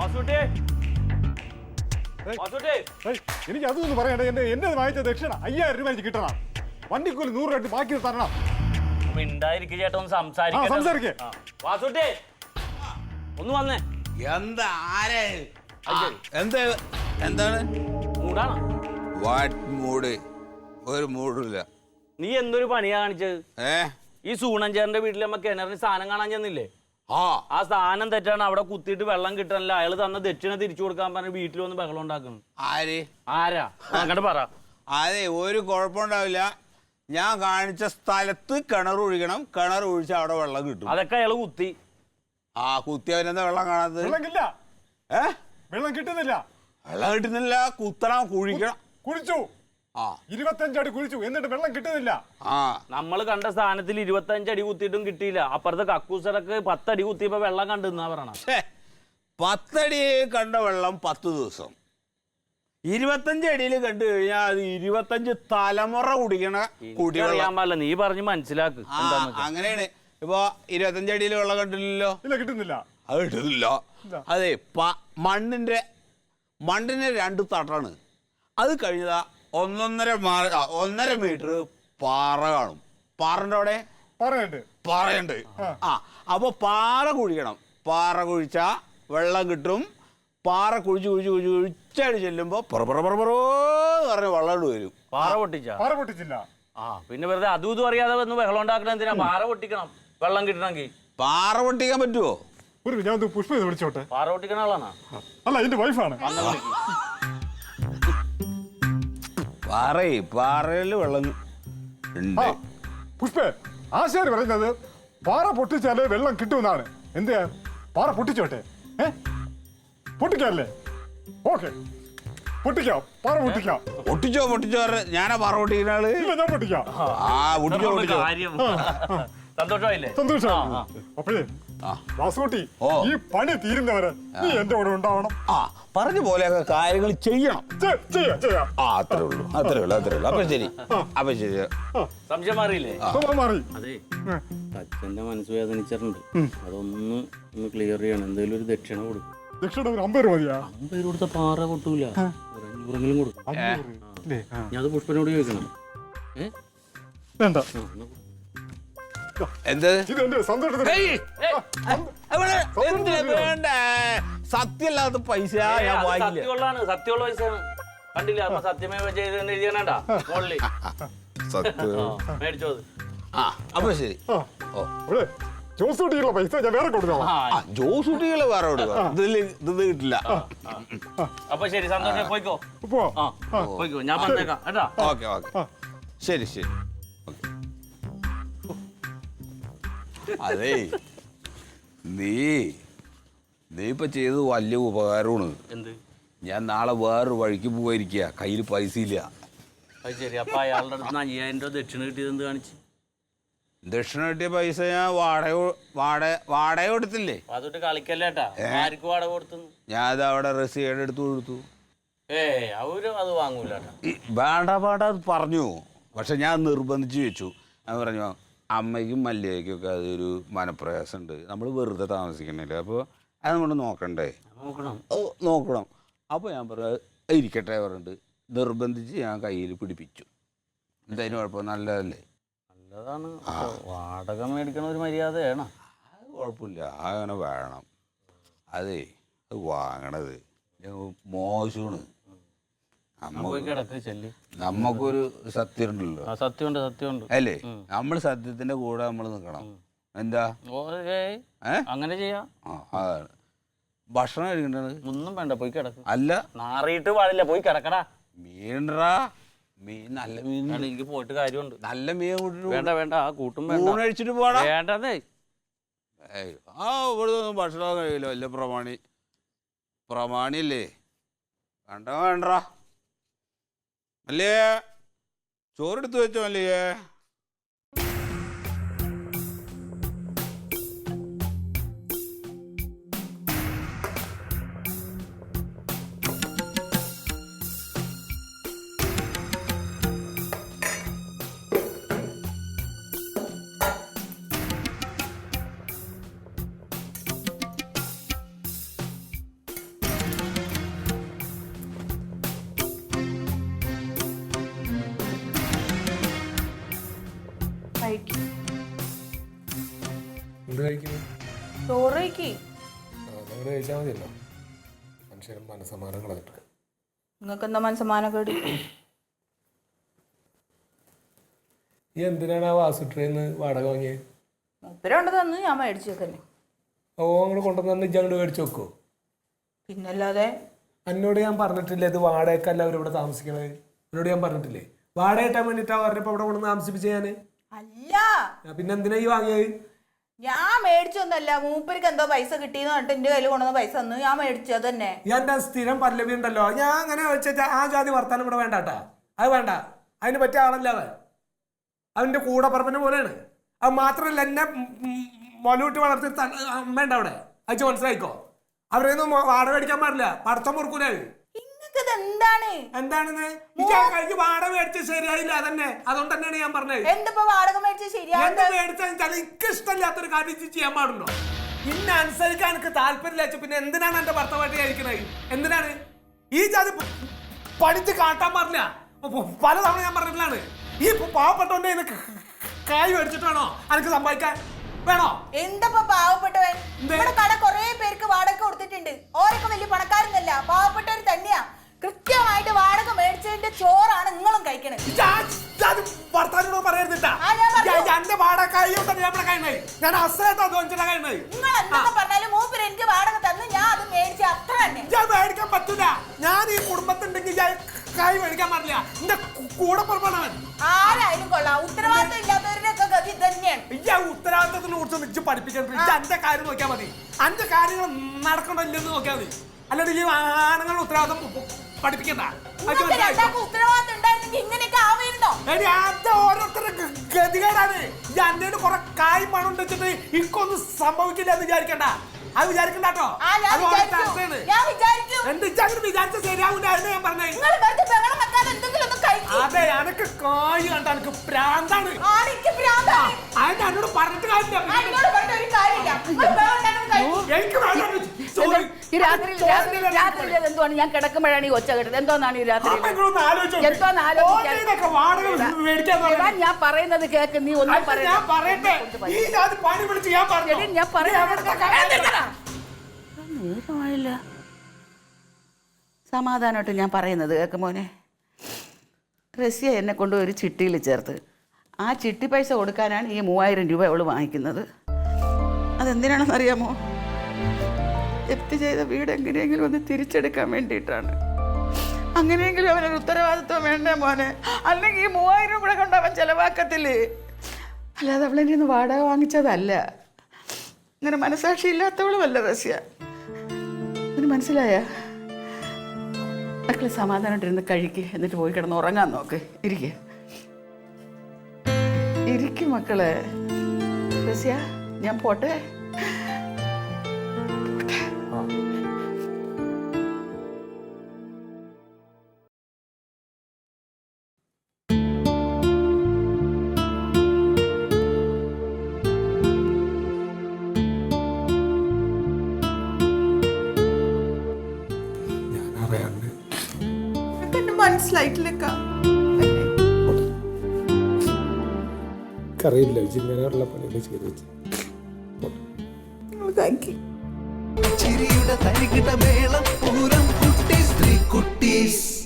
വാസുട്ടി. വാസുട്ടി. ഏയ്, എനിക്ക് അതൊന്നും പറയണ്ട. എന്റെ എന്നെ വാങ്ങിച്ച ദക്ഷിണ അയ്യായിരം രൂപ എനിക്ക് കിട്ടണം. വണ്ടിക്കൂലി നൂറ് രൂപ ബാക്കി തരണം. ചേട്ടാ ഒന്ന് സംസാരിക്കാം. വാസുട്ടി. ഒന്ന് വന്നേ. എന്താ ആരെ? എന്താണ്? മൂടാണോ? വാട്ട് മൂഡ് ഒരു മൂടില്ല. നീ എന്തൊരു പണിയാ കാണിച്ചത്? ഏ? ഈ സൂണഞ്ചേറിന്റെ വീട്ടിൽ നമ്മ കിണറിന് സാധനം കാണാൻ ചെന്നില്ലേ? ആ. സ്ഥാനം തെറ്റാണ്. അവിടെ കുത്തിയിട്ട് വെള്ളം കിട്ടണില്ല അയാൾ തന്ന ദക്ഷിണ തിരിച്ചു കൊടുക്കാൻ പറഞ്ഞ് വീട്ടിൽ വന്ന് ബഹളം ഉണ്ടാക്കുന്നു. ആര്? ആരാ? അങ്ങോട്ട് പറ. അതെ ഒരു കുഴപ്പമുണ്ടാവില്ല ഞാൻ കാണിച്ച സ്ഥലത്ത് കിണർ ഒഴിക്കണം കിണർ ഒഴിച്ച് അവിടെ വെള്ളം കിട്ടും. അതൊക്കെ അയാൾ കുത്തി. ആ കുത്തിയവനെന്താ വെള്ളം കാണാത്തത്? വെള്ളം കില്ല ഏ? വെള്ളം കിട്ടുന്നില്ല. വെള്ളം കിട്ടുന്നില്ല. കുത്തണം കുഴിക്കണം. കുഴിച്ചു. ഇരുപത്തഞ്ചടി കുഴിച്ചു. എന്നിട്ട് വെള്ളം കിട്ടുന്നില്ല. ആ. നമ്മൾ കണ്ട സ്ഥാനത്തിൽ ഇരുപത്തഞ്ചടി അടി കുത്തിയിട്ടും കിട്ടിയില്ല. അപ്പുറത്തെ കക്കൂസടക്ക് പത്തടി കുത്തിയപ്പോ വെള്ളം കണ്ടെന്നാ പറയണം പത്തടി കണ്ട വെള്ളം പത്ത് ദിവസം. ഇരുപത്തഞ്ച് അടിയിൽ കണ്ടു കഴിഞ്ഞാൽ അത് ഇരുപത്തഞ്ച് തലമുറ കുടിക്കണ കുടിവെള്ളം. പാടില്ല. നീ പറഞ്ഞു മനസ്സിലാക്ക് ആ എന്താന്ന് അങ്ങനെയാണ്. ഇപ്പൊ ഇരുപത്തഞ്ച് അടിയിൽ വെള്ളം കണ്ടില്ലല്ലോ? ഇല്ല കിട്ടുന്നില്ല. അത് കിട്ടുന്നില്ല. അതെ പ മണ്ണിന്റെ മണ്ണിന്റെ രണ്ട് തട്ടാണ്. അത് കഴിഞ്ഞതാ ഒന്നൊന്നര ഒന്നര മീറ്റർ പാറ കാണും. പാറന്റെ അവിടെ? പറയണ്ട്. പാറയുണ്ട്. ആ. അപ്പൊ പാറ കുഴിക്കണം. പാറ കുഴിച്ച വെള്ളം കിട്ടും. പാറ കുഴിച്ച് കുഴിച്ച് കുഴിച്ച് കുഴിച്ചാടി ചെല്ലുമ്പോ പറ പറ പറ എന്ന് പറഞ്ഞ് വെള്ളം വരും. പാറ പൊട്ടിച്ച? പാറ പൊട്ടിച്ചില്ല. ആ പിന്നെ വെറുതെ അതും ഇതും അറിയാതെ വന്ന് ബഹളം ഉണ്ടാക്കണം എന്തിനാ? പാറ പൊട്ടിക്കണം. വെള്ളം കിട്ടണമെങ്കിൽ. പാറ പൊട്ടിക്കാൻ പറ്റുമോ ഒരു ഞാൻ പുഷ്പ ചെയ്ത് വിളിച്ചോട്ടെ. പാറ പൊട്ടിക്കണ ആളാണ്? അല്ല എന്റെ വൈഫാണ്. പാറേ പാറയിൽ വെള്ളം ഉണ്ട്. പുഷ്പേ ആശാരി പറയുന്നത് പാറ പൊട്ടിച്ചാലേ വെള്ളം കിട്ടുമെന്നാണ്. എന്ത്? പാറ പൊട്ടിച്ചോട്ടെ? ഏ? പൊട്ടിക്കാല്ലേ ഓക്കെ. പൊട്ടിക്കാം. പാറ പൊട്ടിക്കാം. പൊട്ടിച്ചോ പൊട്ടിച്ചോ ഞാനാ പാറ പൊട്ടിക്കുന്ന ആൾ ഇല്ല ഞാൻ പൊട്ടിക്കാം. ആ പൊട്ടിച്ചോ പൊട്ടിച്ചോ. കാര്യം സന്തോഷമായില്ലേ? സന്തോഷം അപ്പോഴേ. വാസുകുട്ടി. ഈ പണി തീരുന്നവരെ നീ എന്റെ കൂടെ ഉണ്ടാവണം. ആ പറഞ്ഞു പോലെ കാര്യങ്ങൾ ചെയ്യണം. ചെ- ചെയ്യാം ചെയ്യാം. ആ അത്രേ ഉള്ളൂ അത്രേ ഉള്ളൂ അത്രേ ഉള്ളൂ. അപ്പൊ ശരി അപ്പൊ ശരി. സംശയം മാറിയില്ലേ? മാറി. അതെ. അച്ഛന്റെ മനസ്സ് വേദനിച്ചിട്ടുണ്ട്. അതൊന്ന് ഒന്ന് ക്ലിയർ ചെയ്യണം. എന്തെങ്കിലും ഒരു ദക്ഷിണ കൊടുക്കും. ദക്ഷിണ ഒരു അമ്പത് രൂപ മതിയാ? അമ്പത് കൊടുത്ത പാറ പൊട്ടൂല. ഒരു അഞ്ഞൂറെങ്കിലും കൊടുക്കും. ഞാൻ അത് പുഷ്പനോട് ചോദിക്കണം. ഏ? വേണ്ട. എന്ത്? ഇത് എന്റെ സന്തോഷത്തിന് ഏയ്, അവിടെ എന്തിനാ വേണ്ട സത്യല്ലാത്ത പൈസ ഞാൻ അത് വാങ്ങില്ല. സത്യമുള്ളതാണ്. സത്യമുള്ള പൈസയാണ് കണ്ടില്ല. അപ്പൊ സത്യമേവ ചെയ്ത് എഴുതിയാണ്ടാ മോളിൽ. സത്യം. മേടിച്ചോ അത്. ആ അപ്പൊ ശരി. ഓ. ഇവിടെ കുട്ടിയുള്ള പൈസ ഞാൻ വേറെ കൊടുക്കണം ആ, ആ ജോസ് കുട്ടികളെ വേറെ കൊടുക്കുക ഇതിൽ ഇത് കിട്ടില്ല. അപ്പൊ ശരി സന്തോഷം. പോയിക്കോ. പോവാ. ആ പോയിക്കോ. ഞാൻ വന്നേക്കാം. കേട്ടാ. Okay okay. ആ. ശരി ശരി. ഓക്കെ. അതേ. നീ നീ ഇപ്പൊ ചെയ്തത് വലിയ ഉപകാരമാണ്. എന്ത്? ഞാൻ നാളെ വേറൊരു വഴിക്ക് പോവായിരിക്കുക കയ്യിൽ പൈസ ഇല്ല. അത് ശരി. അപ്പൊ അയാളുടെ അടുത്ത് നിന്ന് അയ്യായിരം രൂപ ദക്ഷിണ കിട്ടിയത് എന്ത് കാണിച്ച്? ദക്ഷിണ കിട്ടിയ പൈസ ഞാൻ വാടക വാടക വാടക കൊടുത്തില്ലേ? കളിക്കല്ലേട്ടാ ആർക്ക് വാടക കൊടുത്തു? ഞാൻ അത് അവിടെ റെസിയുടെ എടുത്തു കൊടുത്തു. ഏ അവരും അത് വാങ്ങൂലേട്ടാ ഈ വേണ്ട വേണ്ട അത് പറഞ്ഞു. പക്ഷെ ഞാൻ നിർബന്ധിച്ചു വെച്ചു. ഞാൻ പറഞ്ഞു അമ്മയ്ക്കും മല്ലികയ്ക്കും ഒക്കെ അതൊരു മനപ്രയാസമുണ്ട്. നമ്മൾ വെറുതെ താമസിക്കണില്ല അപ്പോൾ അത് നമ്മൾ നോക്കണ്ടേ? നോക്കണം. ഓ നോക്കണം. അപ്പോൾ ഞാൻ പറ "അത് ഇരിക്കട്ടെ പറഞ്ഞിട്ട് നിർബന്ധിച്ച് ഞാൻ കയ്യിൽ പിടിപ്പിച്ചു. എന്തായാലും കുഴപ്പം നല്ലതല്ലേ? നല്ലതാണ്. വാടക മേടിക്കണ ഒരു മര്യാദയാണ്. അത് കുഴപ്പമില്ല. അങ്ങനെ വേണം. അതേ അത് വാങ്ങണത്. മോശമാണ് നമ്മ പോയി കിടക്ക് ചെല്ലി നമുക്കൊരു സത്യം ഉണ്ടല്ലോ സത്യമുണ്ട് സത്യമുണ്ട്. അല്ലേ? നമ്മൾ സത്യത്തിന്റെ കൂടെ നമ്മൾ നിൽക്കണം എന്താ? അങ്ങനെ ചെയ്യാം. അതാണ്. ഭക്ഷണം കഴിക്കേണ്ടത്? ഒന്നും വേണ്ട പോയി കിടക്ക്. അല്ല. നാറിയിട്ട് പാടില്ല പോയി കിടക്കടാ. മീൻറാ മീൻ നല്ല മീൻ. എനിക്ക് പോയിട്ട് കാര്യമുണ്ട്. നല്ല മീൻ കൂട്ടിട്ട് വേണ്ട വേണ്ട ആ കൂട്ടും വേണ്ട. കഴിച്ചിട്ട് പോടാ. വേണ്ടതേ ആ ഇവിടെ ഒന്നും ഭക്ഷണം കഴിയില്ല. വല്ല പ്രമാണി പ്രമാണിയല്ലേ? വേണ്ട വേണ്ട. അല്ലേ? ചോറെടുത്ത് വെച്ചോ അല്ലേ? കഴിക്ക്. അതങ്ങോട്ട് കഴിച്ചാൽ മതിയല്ലോ. മനുഷ്യരും മനസ്സമാനം കളഞ്ഞിട്ട് നിങ്ങൾക്ക് എന്താ മനസ്സമാനം കേടി ഈ എന്തിനാണ് ആ വാസുട്രേന്ന് വാടക വാങ്ങിയത് മുപ്പരുണ്ട് തന്ന് ഞാൻ മേടിച്ചു വെക്കല്ലേ ഓ അങ്ങോട്ട് കൊണ്ടുവന്നു ഇജ്ജ് അങ്ങോട്ട് മേടിച്ച് വെക്കോ? പിന്നല്ലാതെ? എന്നോട് ഞാൻ പറഞ്ഞിട്ടില്ലേ ഇത് വാടകയ്ക്കല്ല അവരിവിടെ താമസിക്കണത്? എന്നോട് ഞാൻ പറഞ്ഞിട്ടില്ലേ? വാടക കിട്ടാൻ വേണ്ടിയിട്ടാ പറഞ്ഞപ്പോ അവിടെ കൊണ്ടുവന്ന് താമസിപ്പിച്ചു ഞാൻ? അല്ല. ആ, പിന്നെ എന്തിനാ ഈ വാങ്ങിയത്? ഞാൻ മേടിച്ചൊന്നല്ല മൂപ്പർക്ക് എന്തോ പൈസ കിട്ടിയെന്ന് പറഞ്ഞിട്ട് എന്റെ കയ്യിൽ കൊണ്ടുവന്ന പൈസ തന്നു. ഞാൻ മേടിച്ചു അത് തന്നെ എന്റെ സ്ഥിരം പല്ലവി ഉണ്ടല്ലോ. ഞാൻ അങ്ങനെ വെച്ചാൽ ആ ജാതി വർത്താനം ഇവിടെ വേണ്ടാട്ടാ അത് വേണ്ട. അതിന് പറ്റിയ ആളല്ല അവൻ. അവന്റെ കൂടെ പറപ്പിനെ പോലെയാണ്. അത് മാത്രമല്ല എന്നെ മൊലൂട്ടി വളർത്തി വേണ്ട അമ്മയുണ്ട് അവിടെ. അയച്ചു മനസ്സിലായിക്കോ? അവരെയൊന്നും വാടക അടിക്കാൻ പാടില്ല. പടത്തം മുറുക്കൂലേ എന്താണ്? എന്താണെന്ന്? എനിക്ക് ആ കഴിഞ്ഞ് വാടക മേടിച്ച് ശരിയായില്ല അതന്നെ. അതുകൊണ്ട് തന്നെയാണ് ഞാൻ പറഞ്ഞത്. എന്തപ്പോ വാടക മേടിച്ചത് ശരിയാ എന്റെ മേടിച്ചാൽ എനിക്ക് ഇഷ്ടമില്ലാത്തൊരു കാര്യം ഇജ്ജ് ചെയ്യാൻ പാടുണ്ടോ? ഇന്നെ അനുസരിക്കാൻ എനിക്ക് താല്പര്യമില്ല പിന്നെ എന്തിനാണ് എന്റെ ഭർത്താവായിട്ട് കഴിക്കുന്നത് എന്തിനാണ്? ഈ ജാതി പഠിച്ച് കാട്ടാൻ പറഞ്ഞ പ- പലതവണ ഞാൻ പറഞ്ഞിട്ടുള്ളതാണ്. ഈ പാവപ്പെട്ടവന്റെ കായ് മേടിച്ചിട്ടാണോ വേണോ? എനിക്ക് സമ്പാദിക്കാൻ വേണോ? എന്തപ്പോ പാവപ്പെട്ടവൻ? ഇവിടെ കട കൊറേ പേർക്ക് വാടക കൊടുത്തിട്ടുണ്ട്. ഓരൊക്കെ വലിയ പണക്കാരൊന്നല്ല വർത്താനോട് ഞാൻ. എന്റെ കഴിയുന്നത് കഴിയുന്നത് നിങ്ങൾ എന്തൊക്കെ പറഞ്ഞാലും മൂപ്പര് എനിക്ക് വാടക തന്ന് ഞാൻ അത് മേടിച്ച അത്ര തന്നെ. ഞാൻ മേടിക്കാൻ പറ്റൂല. ഞാൻ ഈ കുടുംബത്തുണ്ടെങ്കിൽ ഞാൻ കൈ മേടിക്കാൻ എന്റെ കൂടെ പുറപ്പെടവൻ ആരായാലും കൊള്ളാം. ഉത്തരവാദിത്തം ഗതി ഇത് തന്നെയാണ്. ഈ ഉത്തരവാദിത്തത്തിനെ കുറിച്ച് നിച്ച് പഠിപ്പിക്കണ്ട ഇജ്ജ് കാര്യം നോക്കിയാൽ മതി. അന്റെ കാര്യങ്ങൾ നോക്കിയാൽ മതി. ഈ ആണുങ്ങളുടെ ഉത്തരവാദിത്തം പഠിപ്പിക്കണ്ട. ഉത്തരവാദിത്തം ഗതികേടാണ്. ഈ അന്നേന് കുറെ കായ് പണം വെച്ചിട്ട് ഇക്കൊന്നും സംഭവിക്കില്ല എന്ന് വിചാരിക്കണ്ട. അത് വിചാരിക്കണ്ട കേട്ടോ. ആ ഞാൻ അത് ഓരോ വിചാരിച്ചു ചർച്ചയാണ്. ഞാൻ എന്ത് ഇജ്ജ് വിചാരിച്ച ശരിയാവില്ല എന്ന് ഞാൻ പറഞ്ഞേ. വെറുതെ ബഹളം വെക്കാതെ എന്തെങ്കിലും ഒന്ന് കഴിക്കും. അതെ എനക്ക് കായ് കണ്ട എനിക്ക് പ്രാന്താണ്. ഭ്രാന്താണ് എന്നോട് പറഞ്ഞിട്ട് കാര്യമില്ല. എന്നോട് ഒരു കാര്യമില്ല. ബഹളം ഈ രാത്രി ചോറിനില്ല രാത്രി എന്തുവാണ്? ഞാൻ കിടക്കുമ്പോഴാണ് ഈ ഒച്ച കേട്ടത്. എന്തോന്നാണ് ഈ രാത്രി. എന്തോന്ന് ആലോചിക്കാൻ? ഞാൻ പറയുന്നത് കേക്ക് നീ ഒന്നും പറയട്ടെ. ഞാൻ പറയുന്നത് നേരമായില്ല. സമാധാനമായിട്ട് ഞാൻ പറയുന്നത് കേക്ക് മോനെ. റസിയ എന്നെ കൊണ്ട് ഒരു ചിട്ടിയിൽ ചേർത്ത്. ആ ചിട്ടി പൈസ കൊടുക്കാനാണ് ഈ മൂവായിരം രൂപ അവൾ വാങ്ങിക്കുന്നത്. അതെന്തിനാണെന്ന് അറിയാമോ? ചെയ്ത വീട് എങ്ങനെയെങ്കിലും ഒന്ന് തിരിച്ചെടുക്കാൻ വേണ്ടിയിട്ടാണ്. അങ്ങനെയെങ്കിലും അവനൊരു ഉത്തരവാദിത്വം വേണ്ടേ മോനെ? അല്ലെങ്കിൽ ഈ മൂവായിരം കൂടെ കൊണ്ട് അവൻ ചെലവാക്കത്തില്ലേ? അല്ലാതെ അവളെന്നെ ഒന്ന് വാടക വാങ്ങിച്ചതല്ല. ഇങ്ങനെ മനസാക്ഷി ഇല്ലാത്തവളുമല്ല റസ്യ. അതിന് മനസ്സിലായ? മക്കളെ സമാധാനമായിട്ടിരുന്ന് കഴിക്ക്. എന്നിട്ട് പോയി കിടന്ന് ഉറങ്ങാൻ നോക്ക്. ഇരിക്കുക ഇരിക്കും മക്കളെ. റസ്യ? ഞാൻ പോട്ടെ. മനസ്സിലായിട്ടില്ലക്ക. എനിക്കറിയില്ല ഇങ്ങനെയുള്ള പണികൾ ചെയ്ത് വെച്ച്. നിങ്ങൾ കഴിക്കും ചിരിയുടെ തരികിട മേളം